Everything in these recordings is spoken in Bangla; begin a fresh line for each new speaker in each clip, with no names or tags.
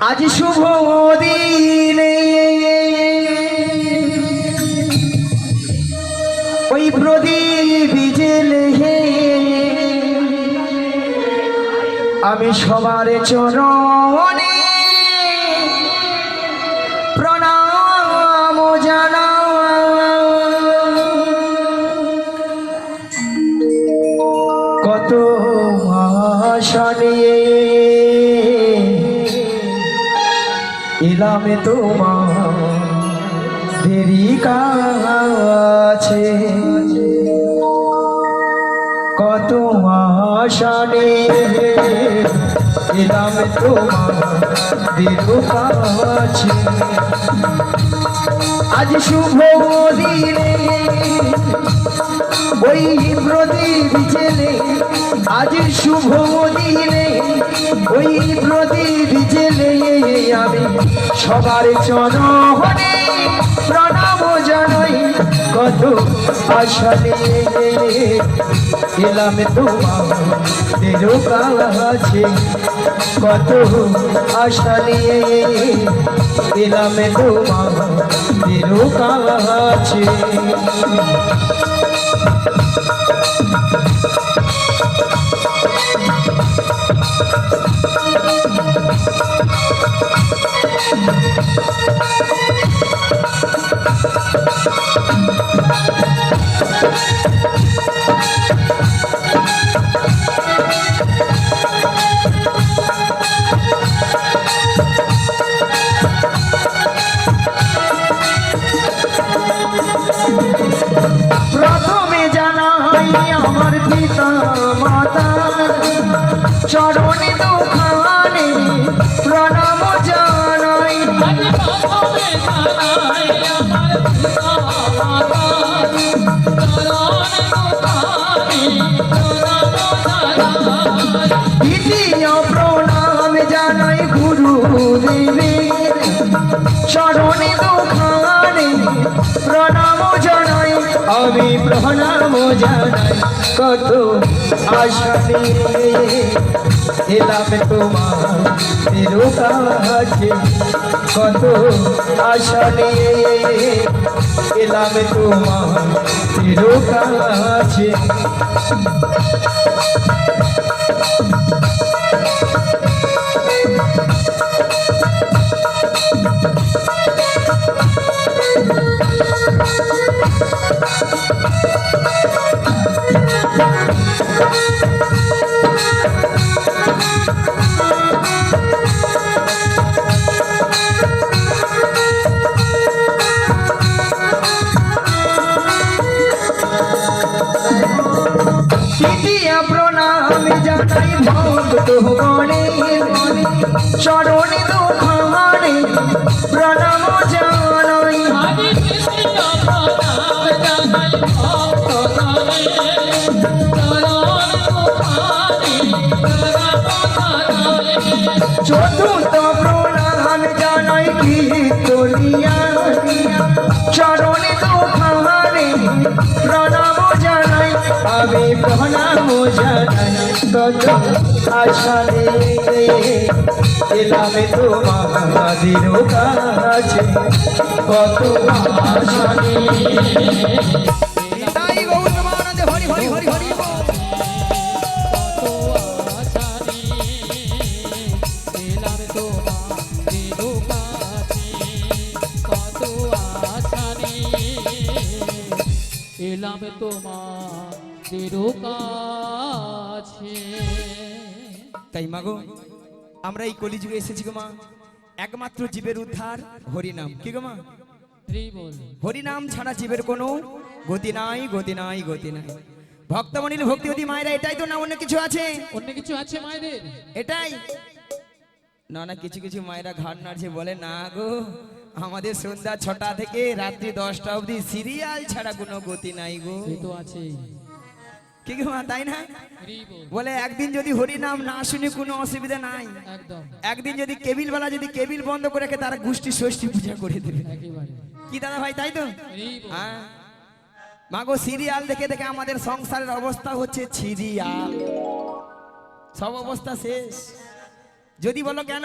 আজ শুভ দিনে। ওই প্রদীপ জেলে আমি সবার চরণে প্রণাম জানাই কত আশা নিয়ে এলাম তোমার। কাছে। কত আশা নিয়ে এলাম তোমার দেরি আজ শুভ দিনে ওই প্রদীপ জেলে, আজ শুভ দিনে ওই প্রদীপ জেলে আমি সবার চরণে প্রণাম জানাই কত নিয়ে এলাম তোমার কাছে। কত নিয়ে এলাম তোমার কাছে। Thank you. প্রণাম জানাই গুরু দেবের চরণে দোকানে প্রণাম জানাই আমি প্রণাম জানাই কত আশা নিয়ে এলাম তোমার কত আশা এলাম তোমার কাছে চরণে দুখানে প্রণাম জানাই আমি প্রণাম জানাই। কত আশা এলাম তোমাদের কাছে কত আশা
কাছে।
তাই মাগো আমরা এই কলিযুগে এসেছি গো মা। একমাত্র জীবের উদ্ধার হরিনাম। কি গো মা? হরিনাম ছাড়া জীবের কোনো গতি নাই গতি নাই গতি নাই। ভক্তমণিল ভক্তিবতী মায়েরা এটাই তো না অন্য কিছু আছে?
অন্য কিছু আছে মায়েদের?
এটাই? না না কিছু কিছু মায়েরা ঘাট নাড়ছে বলে না গো আমাদের সন্ধ্যা ছটা থেকে রাত্রি দশটা অবধি সিরিয়াল ছাড়া কোনো গতি নাই গো।
তো আছে
কি তাই না?
বলে
একদিন যদি হরিনাম না শুনি কোনো অসুবিধা নাই। একদিন যদি কেবিল বেলা যদি কেবিল বন্ধ করে রেখে তারা গোষ্ঠী ষষ্ঠী পূজা করে দেবে। কি দাদা ভাই তাই তো? হ্যাঁ। মাগো সিরিয়াল দেখে দেখে আমাদের সংসারের অবস্থা হচ্ছে সিরিয়াল। সব অবস্থা শেষ।
যদি বলো কেন?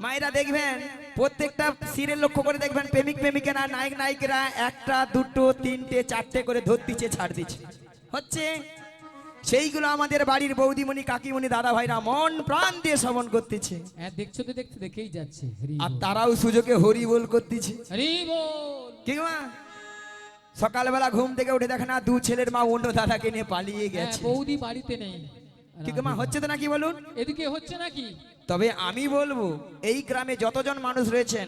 মায়েরা দেখবেন প্রত্যেকটা সিরিয়াল লক্ষ্য করে দেখবেন প্রেমিক প্রেমিকেরা নায়ক নায়িকেরা একটা দুটো তিনটে চারটে করে ধরতিছে ছাড় দিচ্ছে হচ্ছে? সেইগুলো আমাদের বাড়ির বৌদিমণি কাকিমণি দাদা ভাইরা মন প্রাণ দিয়ে শ্রবণ করতেছে।
হ্যাঁ দেখছ তো দেখতে দেখেই যাচ্ছে।
আর তারাও সুযোগে হরি বল করতেছে।
হরি বল।
কি মা? সকালবেলা ঘুম থেকে উঠে দেখে না দু ছেলের মা অন্য দাদাকে নিয়ে পালিয়ে
হ্যাঁ,
গেছে।
বৌদি বাড়িতে নেই।
কি গো মা হচ্ছে তো নাকি বলুন?
এদিকে হচ্ছে নাকি?
তবে আমি বলব এই গ্রামে যতজন মানুষ রয়েছেন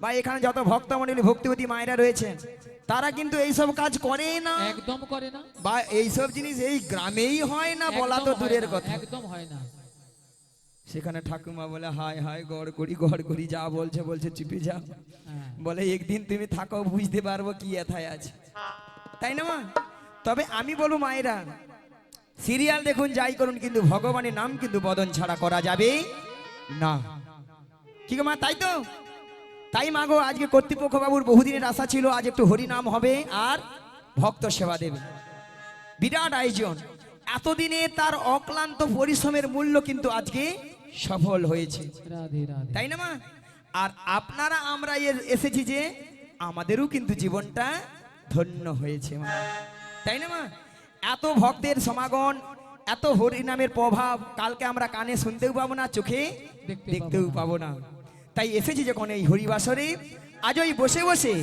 বা এখানে যত ভক্তমণ্ডলী ভক্তিবতী মায়েরা রয়েছেন তারা কিন্তু এইসব কাজ করে না
একদম করে না
বা এইসব জিনিস এই গ্রামেই হয় না বলা তো দূরের কথা।
একদম হয় না
সেখানে ঠাকুমা বলে হায় হায় গড় করি গড় করি যা বলছে বলছে চুপে যা।
হ্যাঁ।
বলে একদিন তুমি থাকো বুঝতে পারব কি এথায় আছে। তাই না মা? তবে আমি বলব মায়েরা সিরিয়াল দেখুন যাই করুন কিন্তু ভগবানের নাম কিন্তু বদন ছাড়া করা যাবে না। কি মা তাই তো? তাই মাগো আজকে কর্তৃপক্ষ বাবুর বহুদিনের আশা ছিল আজ একটু হরি নাম হবে আর ভক্ত সেবা দেবে। বিরাট আয়োজন। এতদিনে তার অক্লান্ত পরিশ্রমের মূল্য কিন্তু আজকে সফল হয়েছে। তাই না মা? আর আপনারা আমরা এসেছি যে আমাদেরও কিন্তু জীবনটা ধন্য হয়েছে মা। তাই না মা? এত ভক্তের সমাগম এত হরিনামের প্রভাব কালকে আমরা কানে শুনতেও পাবো না চোখে
দেখতে
দেখতেও
পাবো
না। তাই এসেছি যখন এই হরিবাসরে। আজ ওই বসে বসে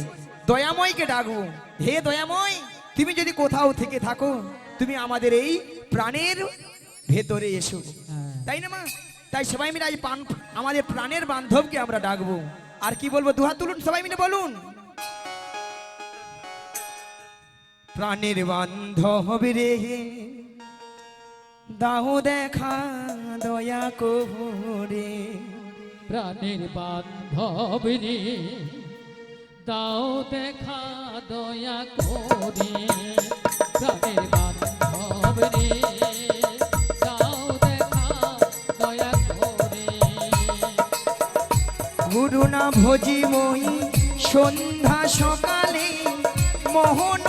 দয়াময়কে ডাকবো। হে দয়াময় তুমি যদি কোথাও থেকে থাকো তুমি আমাদের এই প্রাণের ভেতরে এসো।
হ্যাঁ।
তাই না মা? তাই সবাই মিলে আজ পান আমাদের প্রাণের বান্ধবকে আমরা ডাকবো। আর কি বলব দুহাত তুলুন সবাই মিলে বলুন। প্রাণের বান্ধব রে দাও দেখা দয়া করে
প্রাণের বান্ধব রে দাও দেখা দয়া করে। প্রাণের বান্ধব রে দাও দেখা দয়া করে।
গুরু না ভোজি মই সন্ধ্যা সকালে মোহন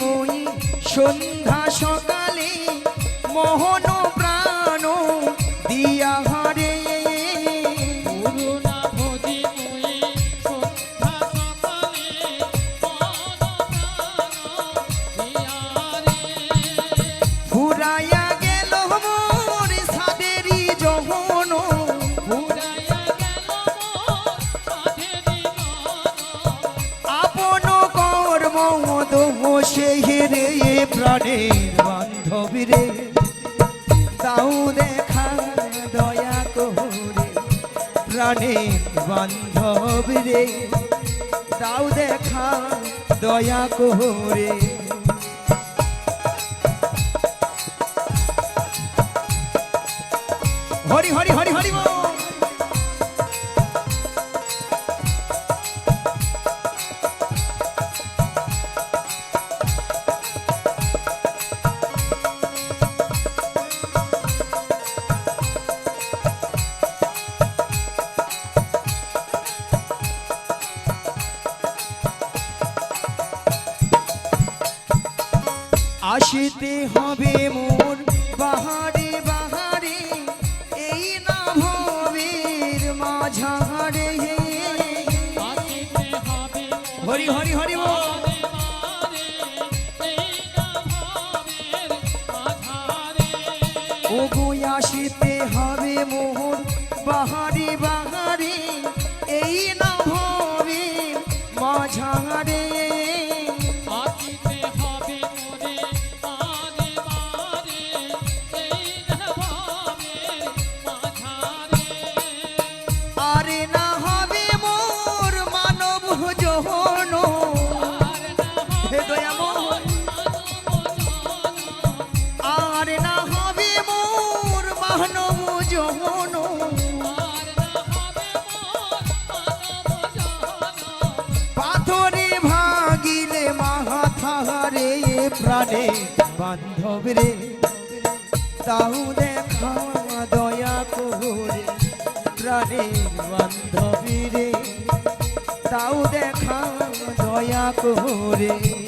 মই
সন্ধ্যা সকালে মোহন বান্ধব রে তাও দেখা দয়া করে। আসিতে হবে মোর বান্ধব রে। তাও দেখা দয়া করে প্রাণে প্রাণের বান্ধবী রে। তাও দেখা দয়া করে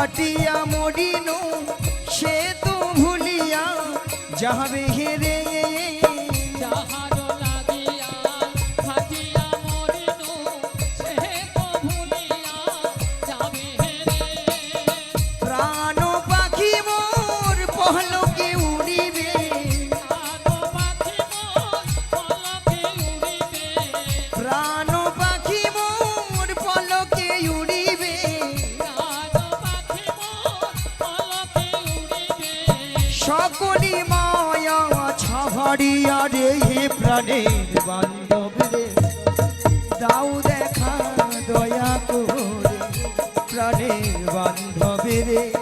খাটিয়া মরিনু সে তো ভুলিয়া
যাবে
হেরে প্রাণের বান্ধব রে। দাও দেখা দয়া করে প্রাণের বান্ধব রে।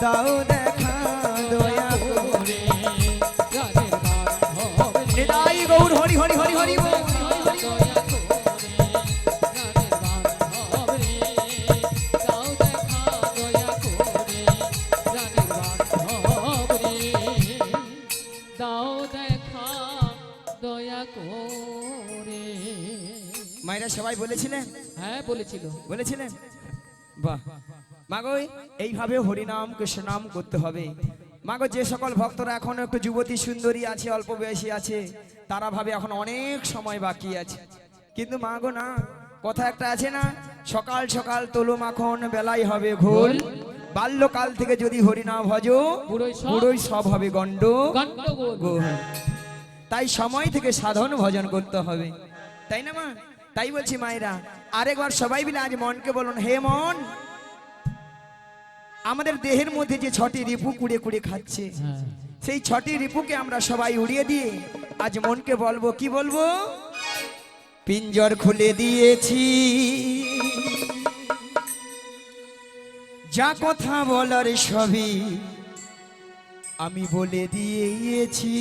দাও দেখা মায়েরা সবাই বলেছিলেন?
হ্যাঁ বলেছিল।
বলেছিলেন? বাহ। মাগো এইভাবে হরিনাম কৃষ্ণনাম করতে হবে। মাগো যে সকল ভক্তরা এখনও একটু যুবতী সুন্দরী আছে অল্প বয়সী আছে তারা ভাবে এখন অনেক সময় বাকি আছে। কিন্তু মাগো না কথা একটা আছে না সকাল সকাল তোলো মাখন বেলায় হবে ঘোল। বাল্যকাল থেকে যদি হরিনাম ভজ
বুড়োই সব-
হবে গণ্ড। তাই সময় থেকে সাধন ভজন করতে হবে। তাই না মা? তাই বলছি মায়েরা, আরেকবার সবাই মিলে আজ মনকে বলুন, হে মন, আমাদের দেহের মধ্যে যে ছটি রিপু কুড়ে কুড়ে খাচ্ছে, সেই ছটি রিপুকে আমরা সবাই উড়িয়ে দিয়ে আজ মনকে বলব, কি বলব? পিঞ্জর খুলে দিয়েছি। যা কথা বলার সবই আমি বলে দিয়েছি।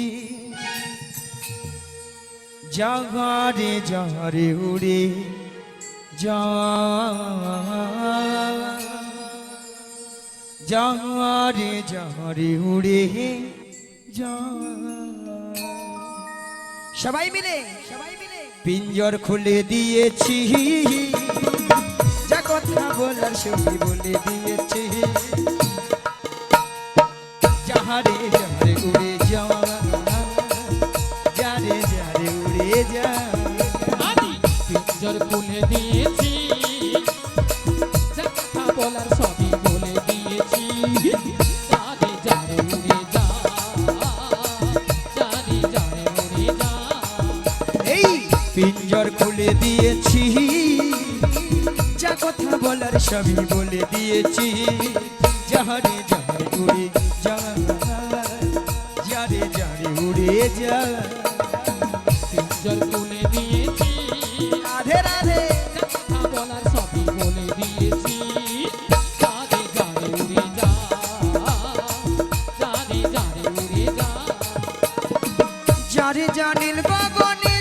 জাগারে জারে উড়ে যা। যারে যারে উড়ে যা। সবাই মিলে সবাই মিলে। পিঞ্জর খুলে দিয়েছি। যা কথা বলার সবই বলে দিয়েছি। যারে জানিল গগনে।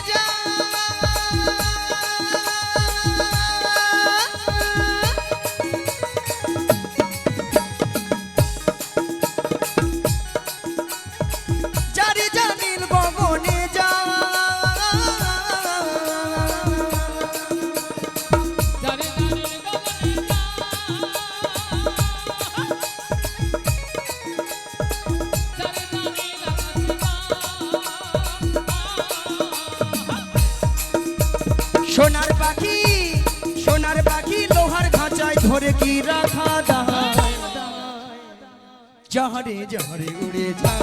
জাহারে জহরে উড়ে যা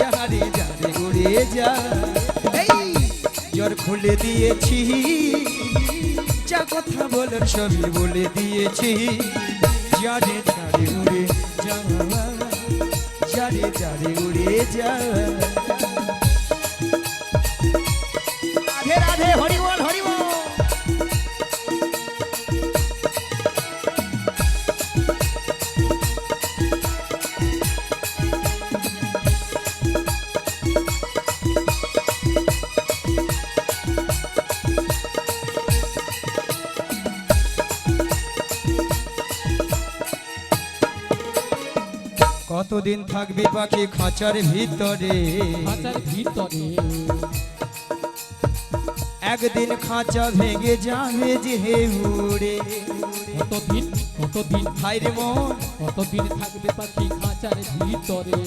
জাহারে জাহারে উড়ে যা এই, জ্বর খুলে দিয়েছি, যা কথা বলার সবই বলে দিয়েছি। জারে জারে উড়ে যা জারে জারে উড়ে যা কতদিন থাকবি পাখি খাঁচার ভিতরে?
খাঁচার ভিতরে?
একদিন খাঁচা ভেঙে যাবে যে উড়ে
কতদিন কতদিন?
হাইরে মন।
কতদিন থাকবে পাখি খাঁচার ভিতরে?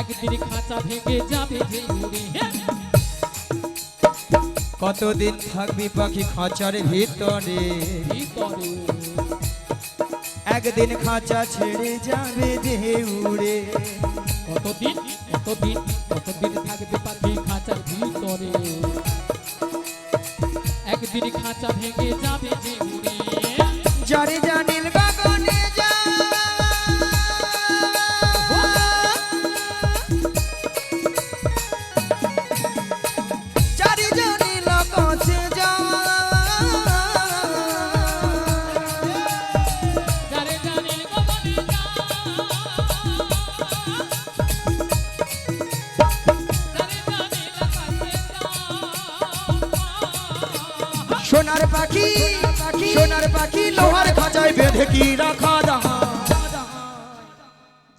একদিন খাঁচা ভেঙে যাবে যে উড়ে।
কতদিন থাকবি পাখি খাঁচার ভিতরে?
ভিতরে।
একদিন খাঁচা ছেড়ে যাবে দেহে উড়ে
কতদিন কতদিন কতদিন থাকবে পাখি খাঁচার ভিতরে? একদিন খাঁচা ভেঙে যাবে যে উড়ে
জানে জানিল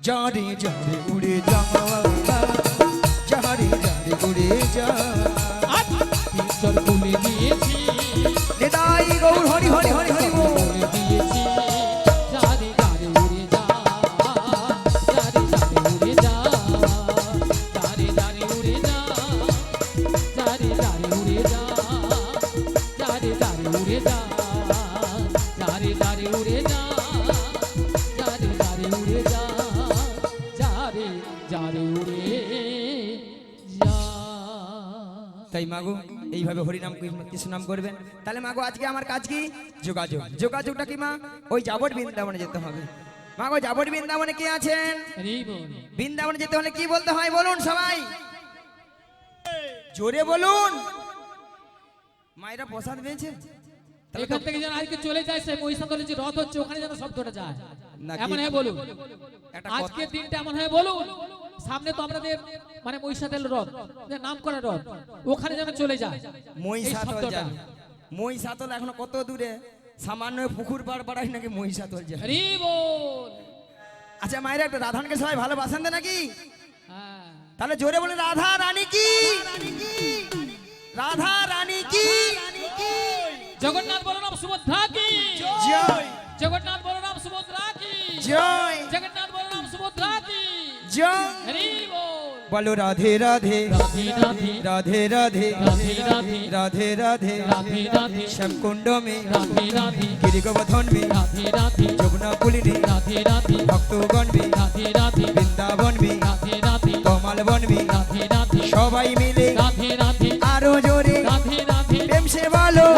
যারে
যারে
উড়ে যা। কৃষ্ণ নাম করবেন? তাহলে মাগো আজকে আমার কাজ কি? যোগাযোগ। যোগাযোগটা কি মা? ওই যাবট বৃন্দাবনে যেতে হবে। মাগো যাবট বৃন্দাবনে কে আছেন? বৃন্দাবনে যেতে হলে কি বলতে হয়? বলুন সবাই। জোরে বলুন। মায়েরা প্রসাদ পেয়েছে? তাহলে
এখান থেকে যেন আজকে চলে যায় সে মহিষাদলের যে রথ হচ্ছে ওখানে যেন শব্দটা যায়। এমন হয়ে বলুন। আজকের দিনটা এমন হয়ে বলুন। সামনে তো আমাদের মানে মহিষাদল রথ নাম করা রথ ওখানে যেন চলে যায়।
এখনও কত দূরে? সামান্য পুকুর পাড় পাড়াই নাকি যায় আচ্ছা মায়েরা একটা রাধানকে সবাই ভালোবাসেন নাকি?
হ্যাঁ।
তাহলে জোরে বলে রাধা রানী কি? রাধা রানী কি?
জগন্নাথ বলরাম সুভদ্রা কি? জগন্নাথ বলরাম
জয়
জগন্নাথ বলো
রাধে রাধে
রাধে রাধে
রাধে রাধে শ্যামকুণ্ড মে গিরি মে যমুনা
পুলি
ভক্তগণ মে বৃন্দাবন মে কমলবন মে সবাই মিলে আরও জোরে প্রেম সে বলো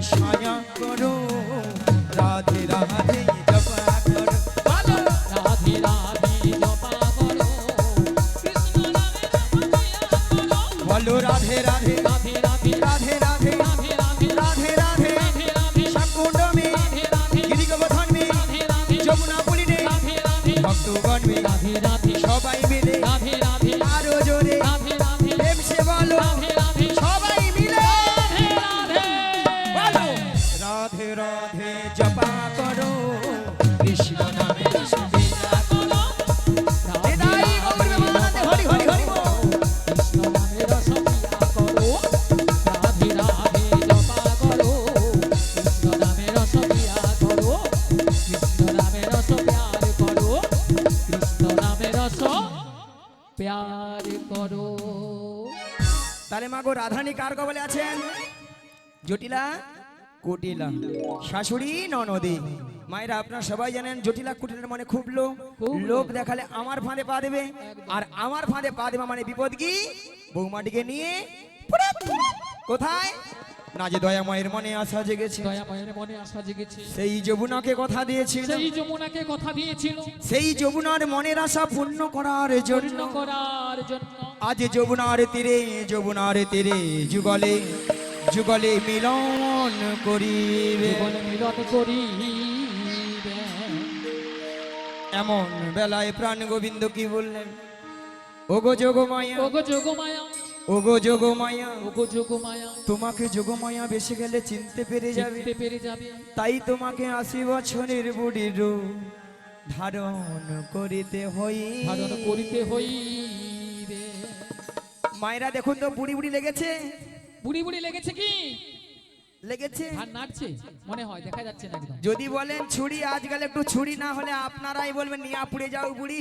Krishna. জটিলা কুটিলা। শাশুড়ি ননদী। মায়েরা আপনারা সবাই জানেন জটিলা কুটিলার মানে খুব লোক।
খুব
লোক। দেখালে আমার ফাঁদে পা দেবে। আর আমার ফাঁদে পা দেবে মানে বিপদ কি? বৌমাটিকে নিয়ে কোথায়? না যে দয়া মায়ের মনে আশা জেগেছে।
দয়া মায়ের মনে আশা জেগেছে।
সেই যমুনাকে কথা দিয়েছিল।
সেই যমুনাকে কথা দিয়েছিল।
সেই যমুনার মনের আশা পূর্ণ করার জন্য।
করার জন্য।
আজ যমুনার তীরে যমুনার তীরে যুগলে যুগলে মিলন করিবে।
মিলন করিবে।
এমন বেলায় প্রাণ গোবিন্দ কি বললেন? ওগো যোগমায়া।
ওগো যোগমায়া।
ওগো যোগমায়া।
ওগো যোগমায়া।
তোমাকে যোগমায়া বেশি গেলে চিনতে পেরে যাবে।
পেরে যাবে।
তাই তোমাকে আশি বছরের বুড়ির রূপ ধারণ করিতে হই
ধারণ করিতে হইবে।
মায়েরা দেখুন তো বুড়ি বুড়ি লেগেছে।
বুড়ি বুড়ি লেগেছে কি?
লেগেছে?
আর নাচছে মনে হয় দেখা যাচ্ছে না একদম।
যদি বলেন ছুরি আজকাল একটু ছুরি না হলে আপনারাই বলবেন নিয়া পুড়ে যাও বুড়ি।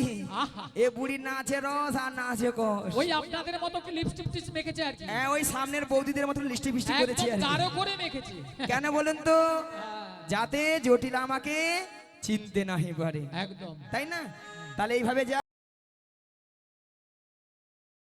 এ বুড়ি না আছে রস আর না আছে কষ।
ওই আপনাদের মতো কি লিপস্টিক টিপস মেখেছে আর কি?
হ্যাঁ ওই সামনের বৌদিদের মতো ফিস্টি করেছি আর কি।
গাঢ় করে মেখেছে।
কেন বলুন তো?
হ্যাঁ,
যাতে জটিল আমাকে চিনতে নাহি পারে।
একদম।
তাই না? তাহলে এইভাবে যা